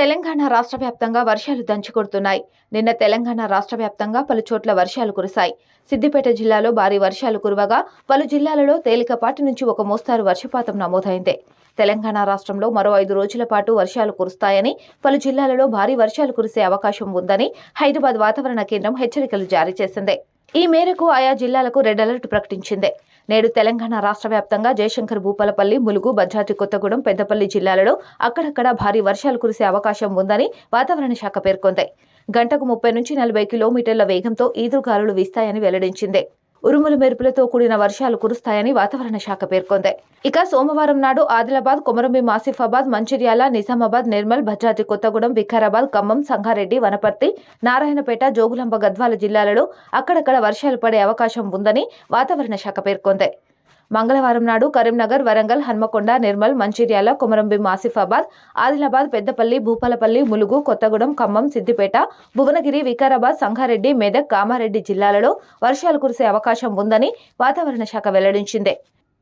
తెలంగాణ రాష్ట్ర వ్యాప్తంగా వర్షాలు దంచుకొడుతున్నాయి. నిన్న తెలంగాణ రాష్ట్ర వ్యాప్తంగా పలు చోట్ల వర్షాలు కురిశాయి. సిద్దిపేట జిల్లాలో భారీ వర్షాలు కురవగా పలు జిల్లాలలో తేలికపాటి నుంచి ఒక మోస్తారు వర్షపాతం నమోదైంది. తెలంగాణ రాష్ట్రంలో మరో ఐదు రోజుల పాటు వర్షాలు కురుస్తాయని పలు జిల్లాలలో భారీ వర్షాలు కురిసే అవకాశం ఉందని హైదరాబాద్ వాతావరణ కేంద్రం హెచ్చరికలు జారీ చేసింది. ఈ మేరకు ఆయా జిల్లాలకు రెడ్ అలర్ట్ ప్రకటించింది. నేడు తెలంగాణ రాష్ట్ర వ్యాప్తంగా జయశంకర్ భూపాలపల్లి ములుగు భద్రాద్రి కొత్తగూడెం పెద్దపల్లి జిల్లాలలో అక్కడక్కడ భారీ వర్షాలు కురిసే అవకాశం ఉందని వాతావరణ శాఖ పేర్కొంది. గంటకు ముప్పై నుంచి నలభై కిలోమీటర్ల వేగంతో ఈదురుగాలులు వీస్తాయని వెల్లడించింది. ఉరుములు మెరుపులతో కూడిన వర్షాలు కురుస్తాయని వాతావరణ శాఖ పేర్కొంది. ఇక సోమవారం నాడు ఆదిలాబాద్ కొమరంభీం ఆసిఫాబాద్ మంచిర్యాల నిజామాబాద్ నిర్మల్ భద్రాద్రి కొత్తగూడెం వికారాబాద్ ఖమ్మం సంగారెడ్డి వనపర్తి నారాయణపేట జోగులాంబ గద్వాల జిల్లాలలో అక్కడక్కడ వర్షాలు పడే అవకాశం ఉందని వాతావరణ శాఖ పేర్కొంది. మంగళవారం నాడు కరీంనగర్ వరంగల్ హన్మకొండ నిర్మల్ మంచిర్యాల కొమరంభీం ఆసిఫాబాద్ ఆదిలాబాద్ పెద్దపల్లి భూపాలపల్లి ములుగు కొత్తగూడెం ఖమ్మం సిద్దిపేట భువనగిరి వికారాబాద్ సంగారెడ్డి మెదక్ కామారెడ్డి జిల్లాలలో వర్షాలు కురిసే అవకాశం ఉందని వాతావరణ శాఖ వెల్లడించింది.